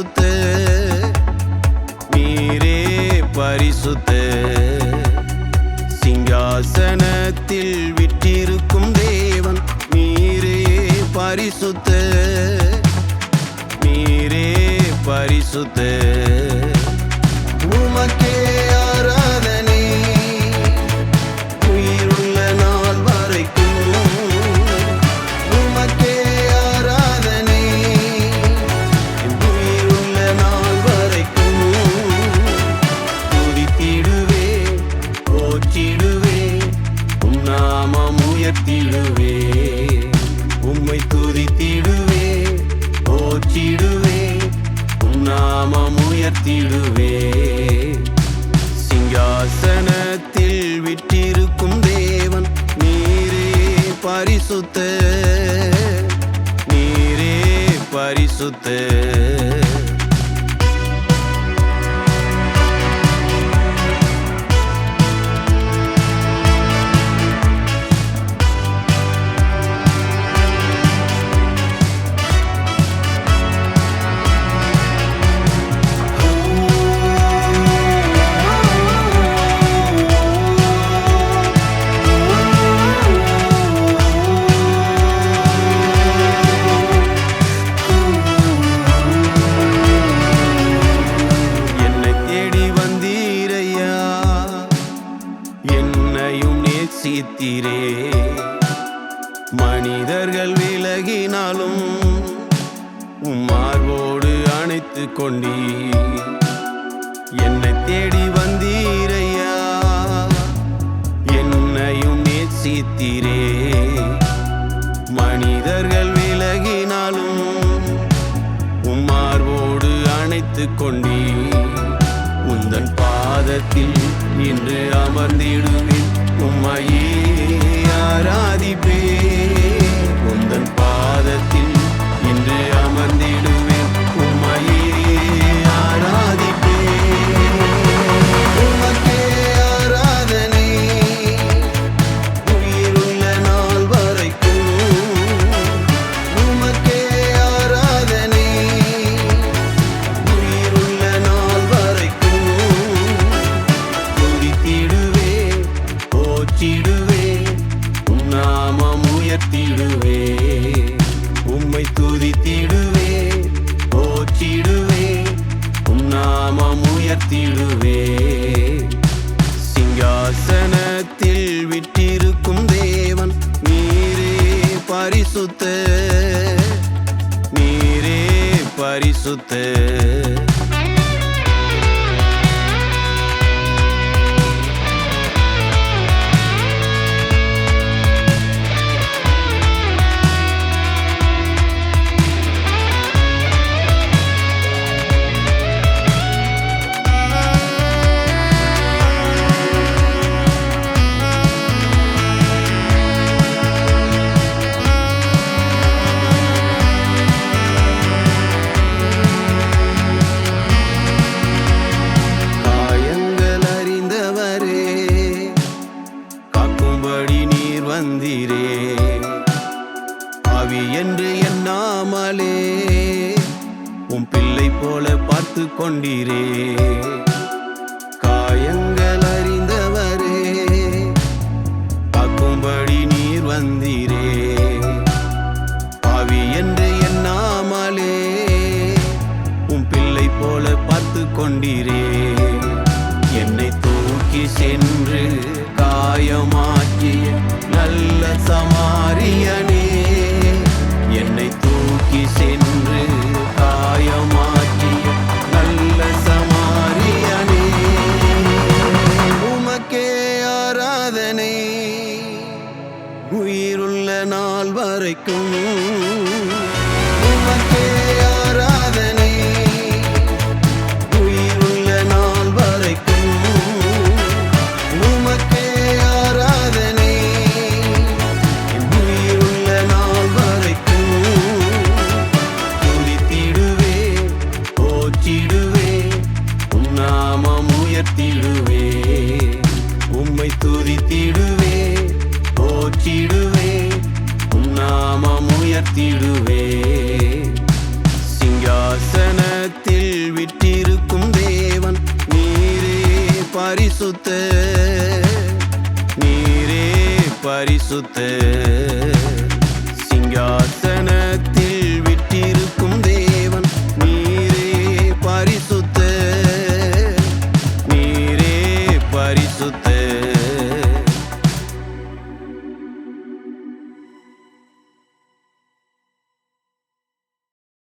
பரிசுத்து. நீரே பரிசுத்து. சிங்காசனத்தில் விட்டிருக்கும் தேவன் நீரே பரிசுத்து. நீரே பரிசுத்து. உமக்கே உயர்த்திடுவே உம்மை துதித்திடுவே போற்றிடுவே உம் நாமம் உயர்த்திடுவே. சிங்காசன சித்திரே மனிதர்கள் விலகினாலும் உம் அணைத்து கொண்டீ என்னை தேடி வந்தீரையா என்னையும் நேசித்திரே. மனிதர்கள் விலகினாலும் உம்மார்வோடு அணைத்து கொண்டீ உந்தன் பாதத்தில் இன்று அமர்ந்திடுவேன். உம்மையே ஆராதிப்பே நாமம் சிங்காசனத்தில் விட்டிருக்கும் தேவன் நீரே பரிசுத்த நீரே பரிசுத்த. போல பார்த்து கொண்டீரே. காயங்கள் அறிந்தவரே காக்கும்படி நீர் வந்தீரே. பாவி என்று எண்ணாமலே உன் பிள்ளை போல பார்த்து கொண்டீரே. என்னை தூக்கி சென்று காயமாக்கிய நல்ல சமாரியன் உயர்த்திடுவே சிங்காசனத்தில் விட்டிருக்கும் தேவன் நீரே பரிசுத்த நீரே பரிசுத்த.